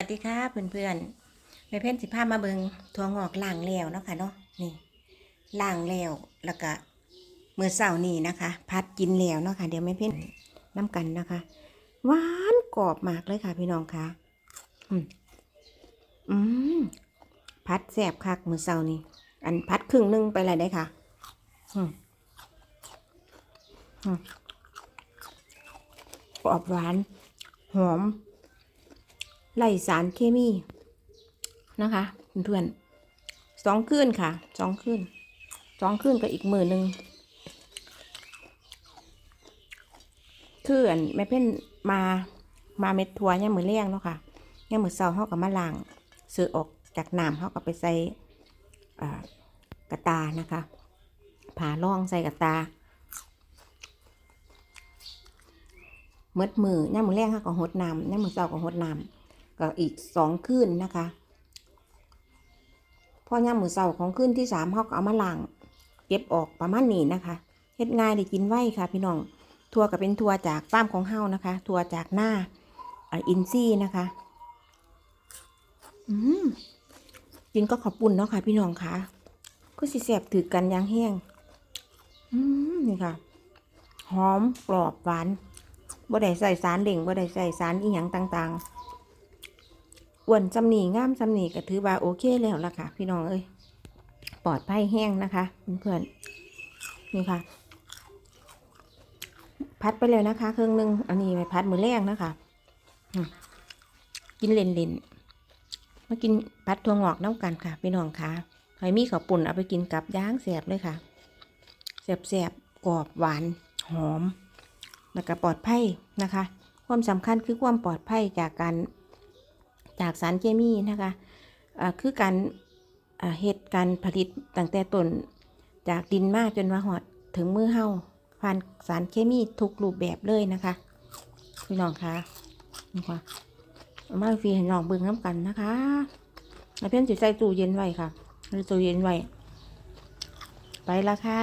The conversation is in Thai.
สวัสดีค่ะเพื่อนๆแม่เพ่นสิพามาเบิงถั่วงอกล่างแล้วเนาะค่ะเนาะนี่ล่างแล้วแล้วก็มือเสาร์นี่นะคะ พัดกินแล้วเนาะค่ะเดี๋ยวแม่เพ่นน้ำกันนะคะหวานกรอบมากเลยค่ะ พี่น้องค่ะอืมอืมพัดแสบคักมือเสาร์นี่อันพัดครึ่งหนึงไปเลยได้ค่ะอืมอืมกรอบหวานหอม ไล่สารเคมีนะคะเพื่อนๆสองคืนค่ะสองคืนสองคืนกับอีกมือหนึ่งคืออันแม่เพ่นมามาเม็ดทัวเนี่ยมมือเลี้ยงเนาะค่ะเนี่ยมมือเศร้าเขากับมาล้างเสือออกจากน้ำเขาก็ไปใส่กระตานะคะผ่าล่องใส่กระตาเมดมือย่ามมือแรงเขาก็หดน้ำย่ามมือเศร้าก็หดน้ำ ก็อีกสองคืนนะคะพอย่ามมือเสาของคืนที่สามเขาก็เอามาล้างเก็บออกประมาณนี้นะคะเฮ็ดง่ายได้กินไวค่ะ พี่น้องทัวก็เป็นทัวจากฟาร์มของเฮานะคะทัวจากหน้าอินซี่นะคะอืมกินก็ขอบปุ่นเนาะค่ะ พี่น้องค่ะก็สิแสบถือกันยางแห้งอืมนี่ค่ะหอมกรอบหวานบ่ได้ใส่สารเด่งบ่ได้ใส่สารอีหยังต่าง ๆ อ้วนจำหนีงามจำหนีก็ถือว่าโอเคแล้วล่ะค่ะ พี่น้องเอ้ยปลอดภัยแห้งนะคะเพื่อนๆนี่ค่ะพัดไปเลยนะคะ เครื่องหนึงอันนี้ไปพัดมือแรกนะคะอืมกินเล่นมากินพัดถั่วงอกน้ำกันค่ะพี่น้องค่ะใครมีข้าวปุ่นเอาไปกินกับย่างแสบเลยค่ะแสบๆกรอบหวานหอม แล้วก็ปลอดภัยนะคะ ความสำคัญคือความปลอดภัยจากการ จากสารเคมีนะคะคือการเฮ็ดการผลิตตั้งแต่ต้นจากดินมาจนมาหอดถึงมือเฮาผ่านสารเคมีทุกรูปแบบเลยนะคะพี่น้องคะนี่ค่ะเอามาฟีให้น้องเบิ่งน้ำกันนะคะแล้วเพื่อนจะใส่ตู้เย็นไว้ค่ะใส่ตู้เย็นไว้ไปละค่ะ